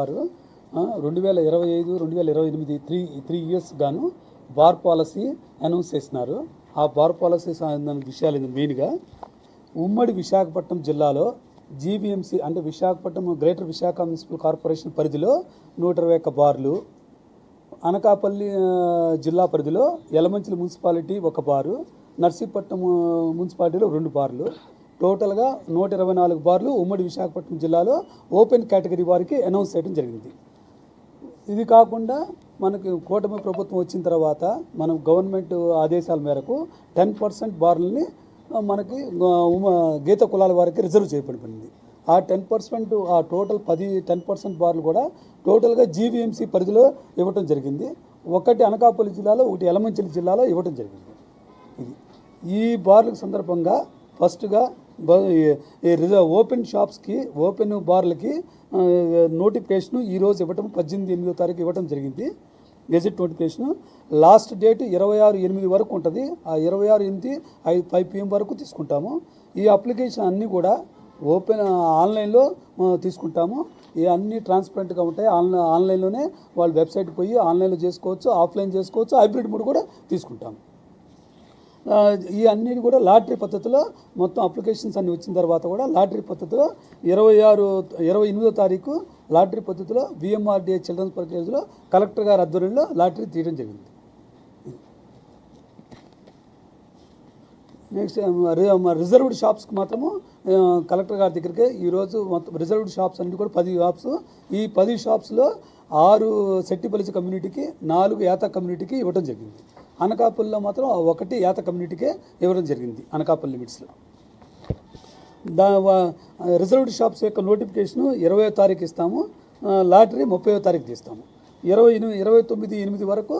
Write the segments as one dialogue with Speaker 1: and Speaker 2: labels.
Speaker 1: వారు రెండు వేల ఇరవై ఐదు రెండు వేల ఇరవై ఎనిమిది త్రీ త్రీ ఇయర్స్ గాను బార్ పాలసీ అనౌన్స్ చేసినారు. ఆ బార్ పాలసీ సంబంధించిన విషయాలు మెయిన్గా ఉమ్మడి విశాఖపట్నం జిల్లాలో జీబీఎంసీ అంటే Visakhapatnam greater Visakha municipal corporation పరిధిలో నూట ఇరవై ఒక్క బార్లు అనకాపల్లి జిల్లా పరిధిలో యలమంచిలి మున్సిపాలిటీ ఒక బారు నర్సీపట్నం మున్సిపాలిటీలో రెండు బార్లు టోటల్గా నూట ఇరవై నాలుగు బార్లు ఉమ్మడి విశాఖపట్నం జిల్లాలో ఓపెన్ కేటగిరీ వారికి అనౌన్స్ చేయడం జరిగింది. ఇది కాకుండా మనకి కూటమి ప్రభుత్వం వచ్చిన తర్వాత మనం గవర్నమెంట్ ఆదేశాల మేరకు టెన్ పర్సెంట్ బార్లని మనకి ఉమ- గీత కులాల వారికి రిజర్వ్ చేయబడింది ఆ టెన్ పర్సెంట్ ఆ టోటల్ పది టెన్ పర్సెంట్ బార్లు కూడా టోటల్గా జీవీఎంసీ పరిధిలో ఇవ్వటం జరిగింది. ఒకటి అనకాపల్లి జిల్లాలో ఒకటి ఎలమంచిలి జిల్లాలో ఇవ్వటం జరిగింది. ఇది ఈ బార్లకు సందర్భంగా ఫస్ట్గా ఓపెన్ షాప్స్కి ఓపెన్ బార్లకి నోటిఫికేషన్ ఈరోజు ఇవ్వటం పద్దెనిమిది ఎనిమిదో తారీఖు ఇవ్వటం జరిగింది. Gazette notification. లాస్ట్ డేట్ ఇరవై ఆరు ఎనిమిది వరకు ఉంటుంది. ఆ ఇరవై ఆరు ఎనిమిది ఐదు ఫైవ్ పిఎం వరకు తీసుకుంటాము. ఈ అప్లికేషన్ అన్నీ కూడా ఓపెన్ ఆన్లైన్లో తీసుకుంటాము. ఇవి అన్నీ ట్రాన్స్పరెంట్గా ఉంటాయి. ఆన్లైన్ ఆన్లైన్లోనే వాళ్ళు వెబ్సైట్కి పోయి ఆన్లైన్లో చేసుకోవచ్చు ఆఫ్లైన్ చేసుకోవచ్చు హైబ్రిడ్ మూడు కూడా తీసుకుంటాము. ఈ అన్నిటి కూడా లాటరీ పద్ధతిలో మొత్తం అప్లికేషన్స్ అన్ని వచ్చిన తర్వాత కూడా లాటరీ పద్ధతిలో ఇరవై ఆరు ఇరవై ఎనిమిదో తారీఖు లాటరీ పద్ధతిలో విఎంఆర్డిఏ చిల్డ్రన్స్ పర్కేజ్లో కలెక్టర్ గారి ఆధ్వర్యంలో లాటరీ తీయడం జరిగింది. నెక్స్ట్ రిజర్వ్డ్ షాప్స్కి మాత్రము కలెక్టర్ గారి దగ్గరికి ఈరోజు మొత్తం రిజర్వ్డ్ షాప్స్ అన్ని కూడా పది షాప్స్ ఈ పది షాప్స్లో ఆరు సెట్టిపల్లిసి కమ్యూనిటీకి నాలుగు యాత కమ్యూనిటీకి ఇవ్వడం జరిగింది. అనకాపల్లిలో మాత్రం ఒకటి యాత కమ్యూనిటీకే ఇవ్వడం జరిగింది అనకాపల్లి లిమిట్స్లో దా రిజర్వ్డ్ షాప్స్ యొక్క నోటిఫికేషన్ ఇరవై తారీఖు ఇస్తాము లాటరీ ముప్పై తారీఖు తీస్తాము. ఇరవై ఎనిమిది ఇరవై తొమ్మిది ఎనిమిది వరకు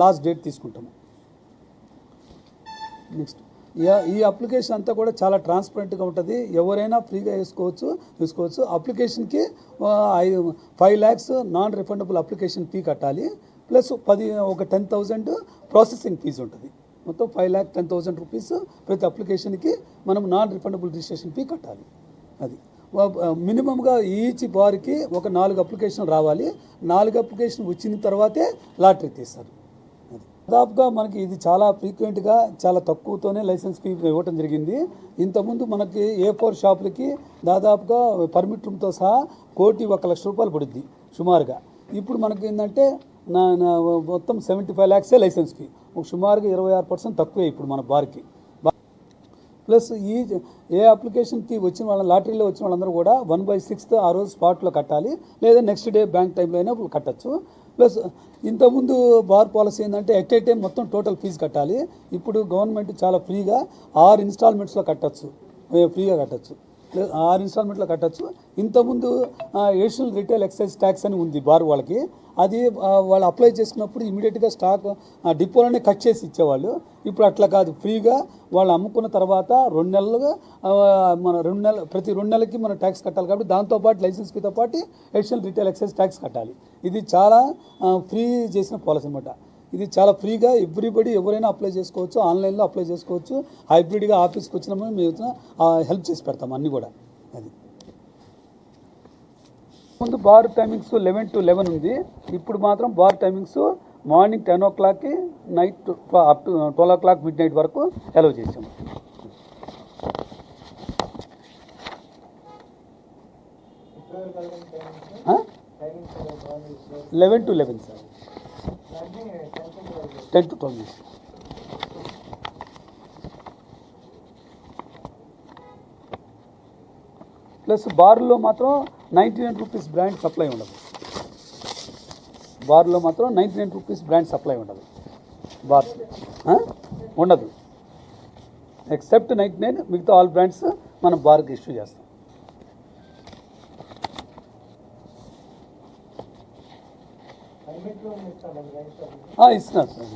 Speaker 1: లాస్ట్ డేట్ తీసుకుంటాము. నెక్స్ట్ ఈ అప్లికేషన్ అంతా కూడా చాలా ట్రాన్స్పరెంట్గా ఉంటుంది. ఎవరైనా ఫ్రీగా వేసుకోవచ్చు తీసుకోవచ్చు. అప్లికేషన్కి ఐదు five lakhs non refundable application fee కట్టాలి. ప్లస్ పది ఒక టెన్ థౌజండ్ ప్రాసెసింగ్ ఫీజు ఉంటుంది. మొత్తం five lakh ten thousand rupees ప్రతి అప్లికేషన్కి మనం నాన్ రిఫండబుల్ రిజిస్ట్రేషన్ ఫీ కట్టాలి. అది. మినిమంగా ఈచ్ బార్కి ఒక నాలుగు అప్లికేషన్ రావాలి. నాలుగు అప్లికేషన్ వచ్చిన తర్వాతే లాటరీ తీస్తారు. అది. దాదాపుగా మనకి ఇది చాలా ఫ్రీక్వెంట్గా చాలా తక్కువతోనే లైసెన్స్ ఫీ ఇవ్వటం జరిగింది. ఇంతకుముందు మనకి ఏ ఫోర్ షాపులకి దాదాపుగా పర్మిట్ రూమ్తో సహా కోటి ఒక లక్ష రూపాయలు పడుద్ది సుమారుగా. ఇప్పుడు మనకి ఏంటంటే నా మొత్తం సెవెంటీ ఫైవ్ ల్యాక్సే లైసెన్స్ ఫీ ఒక సుమారుగా ఇరవై ఆరు పర్సెంట్ తక్కువే ఇప్పుడు మన బార్కి. ప్లస్ ఈ ఏ అప్లికేషన్కి వచ్చిన వాళ్ళ లాటరీలో వచ్చిన వాళ్ళందరూ కూడా వన్ బై సిక్స్త్ ఆ రోజు స్పాట్లో కట్టాలి. లేదా నెక్స్ట్ డే బ్యాంక్ టైంలో అయినా కట్టచ్చు. ప్లస్ ఇంతకుముందు బార్ పాలసీ ఏంటంటే ఎట్ ఏ టైం మొత్తం టోటల్ ఫీజు కట్టాలి. ఇప్పుడు గవర్నమెంట్ చాలా ఫ్రీగా ఆరు ఇన్స్టాల్మెంట్స్లో కట్టచ్చు. ఫ్రీగా కట్టచ్చు. ఆరు ఇన్స్టాల్మెంట్లో కట్టచ్చు. ఇంతకుముందు ఎడిషనల్ రిటైల్ ఎక్సైజ్ ట్యాక్స్ అని ఉంది బార్ వాళ్ళకి. అది వాళ్ళు అప్లై చేసుకున్నప్పుడు ఇమీడియట్గా స్టాక్ డిపోలనే డిపోలోనే కట్ చేసి ఇచ్చేవాళ్ళు. ఇప్పుడు అట్లా కాదు. ఫ్రీగా వాళ్ళు అమ్ముకున్న తర్వాత రెండు నెలలుగా మన రెండు నెలలు ప్రతి రెండు నెలలకి మనం ట్యాక్స్ కట్టాలి కాబట్టి దాంతోపాటు లైసెన్స్ ఫీతో పాటు ఎడిషనల్ రిటైల్ ఎక్సైజ్ ట్యాక్స్ కట్టాలి. ఇది చాలా ఫ్రీ చేసిన పాలసీ అనమాట ఇది చాలా ఫ్రీగా ఎవ్రీబడి ఎవరైనా అప్లై చేసుకోవచ్చు ఆన్లైన్లో అప్లై చేసుకోవచ్చు. హైబ్రిడ్గా ఆఫీస్కి వచ్చినప్పుడు మేము హెల్ప్ చేసి పెడతాం అన్నీ కూడా. అది. ముందు bar timings eleven to eleven ఉంది. ఇప్పుడు మాత్రం బార్ టైమింగ్స్ మార్నింగ్ టెన్ ఓ క్లాక్కి night up to twelve o'clock midnight వరకు అలౌ చేసాం. Eleven to eleven sir. Ten to twelve plus బార్లో మాత్రం ninety nine rupees brand supply ఉండదు. బార్లో మాత్రం ninety nine rupees brand supply ఉండదు. బార్స్ ఉండదు. ఎక్సెప్ట్ నైంటీ నైన్ మిగతా ఆల్ బ్రాండ్స్ మనం బార్కి ఇష్యూ చేస్తాం. ఇస్తున్నారు సార్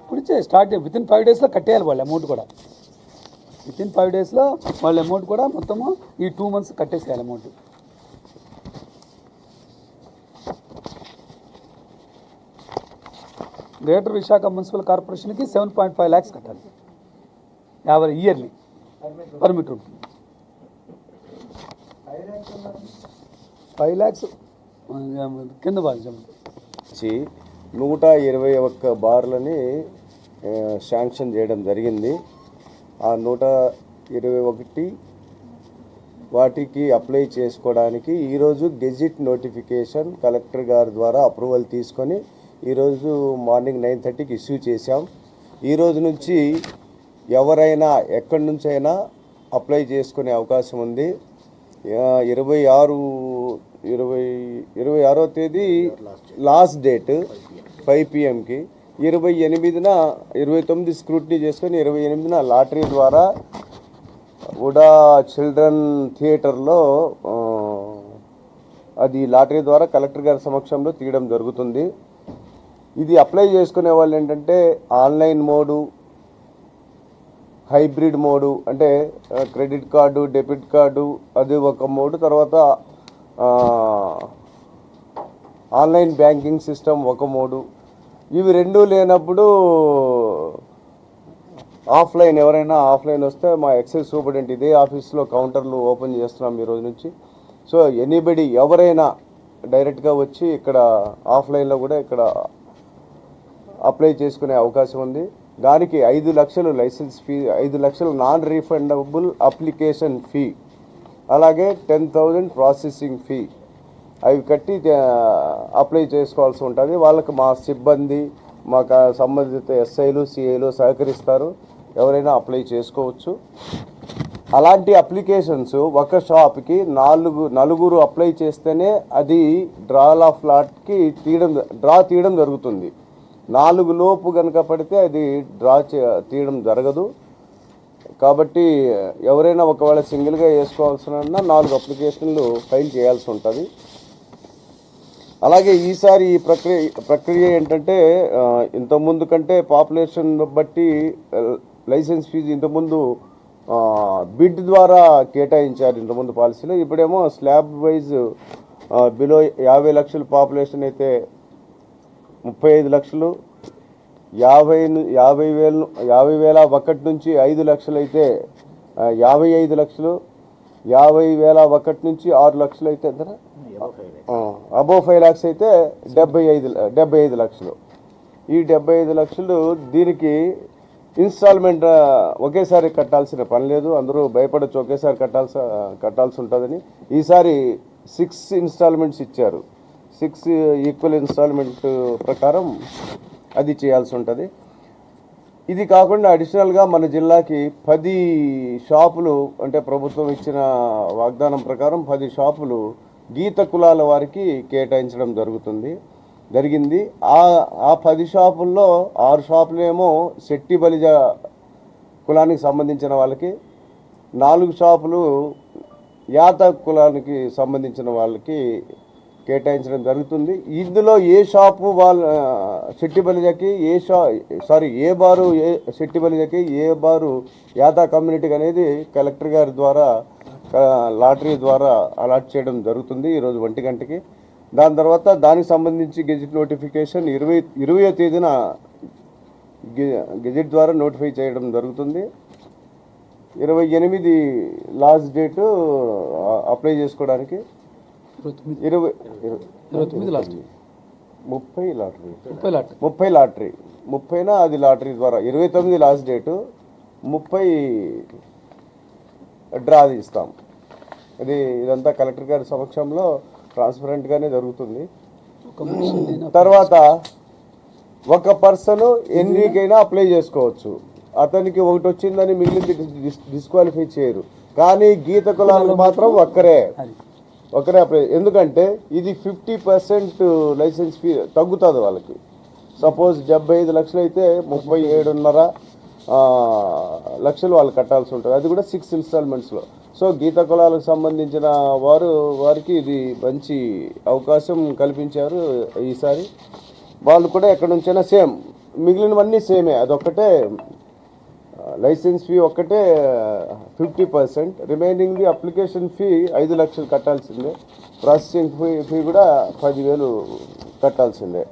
Speaker 1: ఇప్పుడు ఇచ్చే స్టార్ట్ విత్ ఇన్ ఫైవ్ డేస్లో కట్టేయాలి వాళ్ళ అమౌంట్ కూడా. విత్ ఇన్ ఫైవ్ డేస్లో వాళ్ళ అమౌంట్ కూడా మొత్తము ఈ టూ మంత్స్ కట్టేసేయాలి అమౌంట్ గ్రేటర్ విశాఖ మున్సిపల్ కార్పొరేషన్కి సెవెన్ పాయింట్ ఫైవ్ ల్యాక్స్ కట్టాలి. యావర్ ఇయర్లీ పర్మిట్ ఉంటుంది. ఫైవ్ ల్యాక్స్ కింద భాగం
Speaker 2: వచ్చి నూట ఇరవై ఒక్క బార్లని శాంక్షన్ చేయడం జరిగింది. ఆ నూట ఇరవై ఒకటి వాటికి అప్లై చేసుకోవడానికి ఈరోజు గెజిట్ నోటిఫికేషన్ కలెక్టర్ గారి ద్వారా అప్రూవల్ తీసుకొని ఈరోజు మార్నింగ్ నైన్ థర్టీకి ఇష్యూ చేశాం. ఈ రోజు నుంచి ఎవరైనా ఎక్కడి నుంచైనా అప్లై చేసుకునే అవకాశం ఉంది. ఇరవై ఆరు ఇరవై ఇరవై ఆరో తేదీ లాస్ట్ డేట్ ఫైవ్ పిఎంకి ఇరవై ఎనిమిదిన ఇరవై తొమ్మిది స్క్రూటినీ చేసుకొని ఇరవై ఎనిమిదిన లాటరీ ద్వారా ఉడా చిల్డ్రన్ థియేటర్లో అది లాటరీ ద్వారా కలెక్టర్ గారి సమక్షంలో తీయడం జరుగుతుంది. ఇది అప్లై చేసుకునే వాళ్ళు ఏంటంటే ఆన్లైన్ మోడు హైబ్రిడ్ మోడు అంటే క్రెడిట్ కార్డు డెబిట్ కార్డు అది ఒక మోడు తర్వాత ఆన్లైన్ బ్యాంకింగ్ సిస్టమ్ ఒక మోడు. ఇవి రెండూ లేనప్పుడు ఆఫ్లైన్ ఎవరైనా ఆఫ్లైన్ వస్తే మా ఎక్సైజ్ సూపరింటెండెంట్ ఇదే ఆఫీస్లో కౌంటర్లు ఓపెన్ చేస్తున్నాం ఈ రోజు నుంచి. సో ఎనీబడి ఎవరైనా డైరెక్ట్గా వచ్చి ఇక్కడ ఆఫ్లైన్లో కూడా ఇక్కడ అప్లై చేసుకునే అవకాశం ఉంది. దానికి ఐదు లక్షలు లైసెన్స్ ఫీ ఐదు లక్షలు నాన్ రీఫండబుల్ అప్లికేషన్ ఫీ అలాగే టెన్ థౌజండ్ ప్రాసెసింగ్ ఫీ. అవి కట్టి అప్లై చేసుకోవాల్సి ఉంటుంది. వాళ్ళకి మా సిబ్బంది మాకు సంబంధిత ఎస్ఐలు సిఐలు సహకరిస్తారు. ఎవరైనా అప్లై చేసుకోవచ్చు. అలాంటి అప్లికేషన్స్ ఒక షాప్కి నాలుగు నలుగురు అప్లై చేస్తేనే అది డ్రాల్ ఆఫ్ లాట్కి తీయడం డ్రా తీయడం జరుగుతుంది. నాలుగు లోపు కనుక పడితే అది డ్రా చే- తీయడం జరగదు. కాబట్టి ఎవరైనా ఒకవేళ సింగిల్గా వేసుకోవాల్సిన నాలుగు అప్లికేషన్లు ఫైల్ చేయాల్సి ఉంటుంది. అలాగే ఈసారి ఈ ప్రక్రియ ప్రక్రియ ఏంటంటే ఇంతకుముందు కంటే పాపులేషన్ బట్టి లైసెన్స్ ఫీజు ఇంతకుముందు బిడ్ ద్వారా కేటాయించారు ఇంతకుముందు పాలసీలో. ఇప్పుడేమో స్లాబ్ వైజ్ బిలో యాభై లక్షల పాపులేషన్ అయితే ముప్పై ఐదు లక్షలు యాభై యాభై వేలు యాభై వేల ఒకటి నుంచి ఐదు లక్షలు అయితే యాభై ఐదు లక్షలు యాభై వేల ఒకటి నుంచి ఆరు లక్షలు అయితే ఎంత అబోవ్ ఫైవ్ ల్యాక్స్ అయితే డెబ్బై ఐదు డెబ్బై ఐదు లక్షలు. ఈ డెబ్బై ఐదు లక్షలు దీనికి ఇన్స్టాల్మెంట్ ఒకేసారి కట్టాల్సిన పని లేదు. అందరూ భయపడచ్చు ఒకేసారి కట్టాల్సి కట్టాల్సి ఉంటుందని. ఈసారి సిక్స్ ఇన్స్టాల్మెంట్స్ ఇచ్చారు. సిక్స్ ఈక్వల్ ఇన్స్టాల్మెంట్ ప్రకారం అది చేయాల్సి ఉంటుంది. ఇది కాకుండా అడిషనల్గా మన జిల్లాకి పది షాపులు అంటే ప్రభుత్వం ఇచ్చిన వాగ్దానం ప్రకారం పది షాపులు గీత కులాల వారికి కేటాయించడం జరుగుతుంది జరిగింది. ఆ ఆ పది షాపుల్లో ఆరు షాపులేమో శెట్టి బలిజ కులానికి సంబంధించిన వాళ్ళకి నాలుగు షాపులు యాత కులానికి సంబంధించిన వాళ్ళకి కేటాయించడం జరుగుతుంది. ఇందులో ఏ షాపు వాళ్ళ శెట్టి బలిజకి ఏ షా సారీ ఏ బారు ఏ శెట్టి బలిజకి ఏ బారు యాదా కమ్యూనిటీకి అనేది కలెక్టర్ గారి ద్వారా లాటరీ ద్వారా అలాట్ చేయడం జరుగుతుంది ఈరోజు ఒంటి గంటకి. దాని తర్వాత దానికి సంబంధించి గెజిట్ నోటిఫికేషన్ ఇరవై ఇరవయో తేదీన గె- గెజిట్ ద్వారా నోటిఫై చేయడం జరుగుతుంది. ఇరవై ఎనిమిది లాస్ట్ డేటు అప్లై చేసుకోవడానికి
Speaker 1: ఇరవై
Speaker 2: ఇరవై
Speaker 1: తొమ్మిది లాస్ట్
Speaker 2: ముప్పై లాటరీ.
Speaker 1: ముప్పై లాట్
Speaker 2: ముప్పై లాటరీ. ముప్పైన అది లాటరీ ద్వారా. ఇరవై తొమ్మిది లాస్ట్ డేటు. ముప్పై డ్రా ఇస్తాం. ఇది ఇదంతా కలెక్టర్ గారి సమక్షంలో ట్రాన్స్పరెంట్గానే జరుగుతుంది. తర్వాత ఒక పర్సన్ ఎన్నికైనా అప్లై చేసుకోవచ్చు. అతనికి ఒకటి వచ్చిందని మిగిలింది డిస్- డిస్క్వాలిఫై చేయరు. కానీ గీత కులాలకు మాత్రం ఒక్కరే. ఒకరే అప్లై ఎందుకంటే ఇది ఫిఫ్టీ పర్సెంట్ లైసెన్స్ ఫీ తగ్గుతుంది వాళ్ళకి. సపోజ్ డెబ్బై ఐదు లక్షలు అయితే ముప్పై ఏడున్నర లక్షలు వాళ్ళు కట్టాల్సి ఉంటుంది. అది కూడా సిక్స్ ఇన్స్టాల్మెంట్స్లో. సో గీత కులాలకు సంబంధించిన వారు వారికి ఇది మంచి అవకాశం కల్పించారు ఈసారి. వాళ్ళు కూడా ఎక్కడి నుంచైనా సేమ్. మిగిలినవన్నీ సేమే. అదొక్కటే లైసెన్స్ ఫీ ఒక్కటే ఫిఫ్టీ పర్సెంట్ రిమైనింగ్ది అప్లికేషన్ ఫీ ఐదు లక్షలు కట్టాల్సిందే. ప్రాసెసింగ్ ఫీ ఫీ కూడా పదివేలు కట్టాల్సిందే.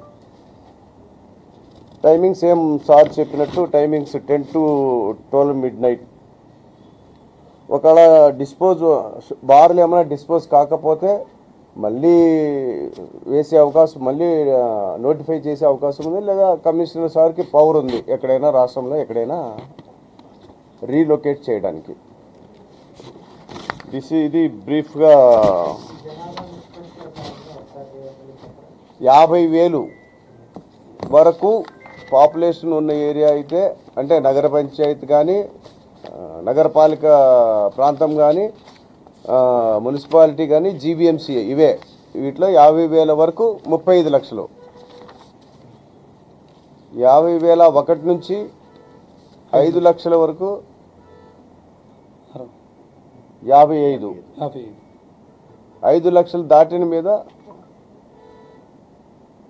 Speaker 2: టైమింగ్స్ ఏం సార్ చెప్పినట్టు timings ten to twelve midnight ఒకవేళ డిస్పోజ్ బార్లు ఏమైనా డిస్పోజ్ కాకపోతే మళ్ళీ వేసే అవకాశం మళ్ళీ నోటిఫై చేసే అవకాశం ఉంది. లేదా కమిషనర్ సార్కి పవర్ ఉంది. ఎక్కడైనా రాష్ట్రంలో ఎక్కడైనా రీలొకేట్ చేయడానికి. దిస్ ఇది బ్రీఫ్గా యాభై వేలు వరకు పాపులేషన్ ఉన్న ఏరియా అయితే అంటే నగర పంచాయతీ కానీ నగరపాలిక ప్రాంతం కానీ మున్సిపాలిటీ కానీ జీబీఎంసీ ఇవే. వీటిలో యాభై వేల వరకు ముప్పై ఐదు లక్షలు. యాభై వేల ఒకటి నుంచి ఐదు లక్షల వరకు యాభై ఐదు.
Speaker 1: యాభై ఐదు.
Speaker 2: ఐదు లక్షలు దాటిన మీద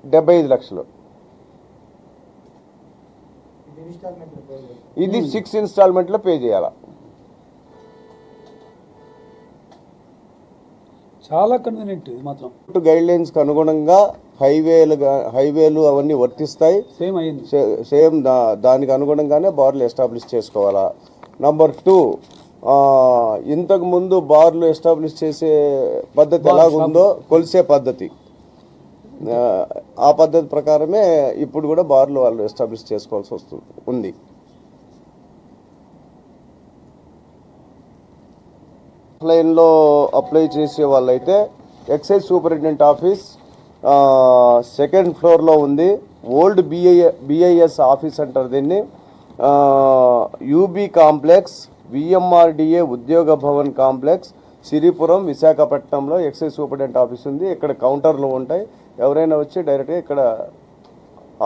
Speaker 2: డెబ్బై ఐదు లక్షలు. ఇది సిక్స్ ఇన్స్టాల్మెంట్లో పే చేయాలి?
Speaker 1: చాలా కన్వీనియంట్ ఇది మాత్రం.
Speaker 2: గైడ్ లైన్స్కి అనుగుణంగా హైవేలు హైవేలు అవన్నీ వర్తిస్తాయి.
Speaker 1: సేమ్
Speaker 2: దానికి అనుగుణంగానే బార్లు ఎస్టాబ్లిష్ చేసుకోవాలా. నంబర్ టూ ఇంతకు ముందు బార్లు ఎస్టాబ్లిష్ చేసే పద్ధతి ఎలాగుందో కొలిసే పద్ధతి. ఆ, పద్ధతి ప్రకారమే ఇప్పుడు కూడా బార్లు వాళ్ళు ఎస్టాబ్లిష్ చేసుకోవాల్సి వస్తుంది ఉంది. ఆఫ్లైన్లో అప్లై చేసే వాళ్ళైతే ఎక్సైజ్ సూపరింటెండెంట్ ఆఫీస్ సెకండ్ ఫ్లోర్లో ఉంది. ఓల్డ్ బిఐ బిఐఎస్ ఆఫీస్ అంటారు దీన్ని. యూబీ కాంప్లెక్స్ విఎంఆర్డిఏ ఉద్యోగ భవన్ కాంప్లెక్స్ సిరిపురం విశాఖపట్నంలో ఎక్సైజ్ సూపరింటెండెంట్ ఆఫీస్ ఉంది. ఇక్కడ కౌంటర్లు ఉంటాయి. ఎవరైనా వచ్చి డైరెక్ట్గా ఇక్కడ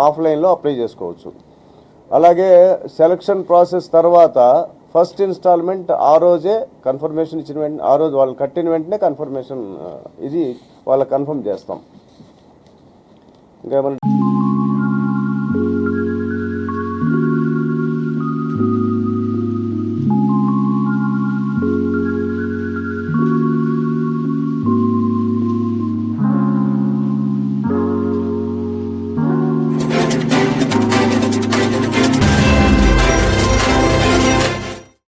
Speaker 2: ఆఫ్లైన్లో అప్లై చేసుకోవచ్చు. అలాగే సెలక్షన్ ప్రాసెస్ తర్వాత ఫస్ట్ ఇన్స్టాల్మెంట్ ఆ రోజే కన్ఫర్మేషన్ ఇచ్చిన వెంటనే ఆ రోజు వాళ్ళు కట్టిన వెంటనే కన్ఫర్మేషన్ ఇది వాళ్ళకి కన్ఫర్మ్ చేస్తాం. ఇంకా ఏమైనా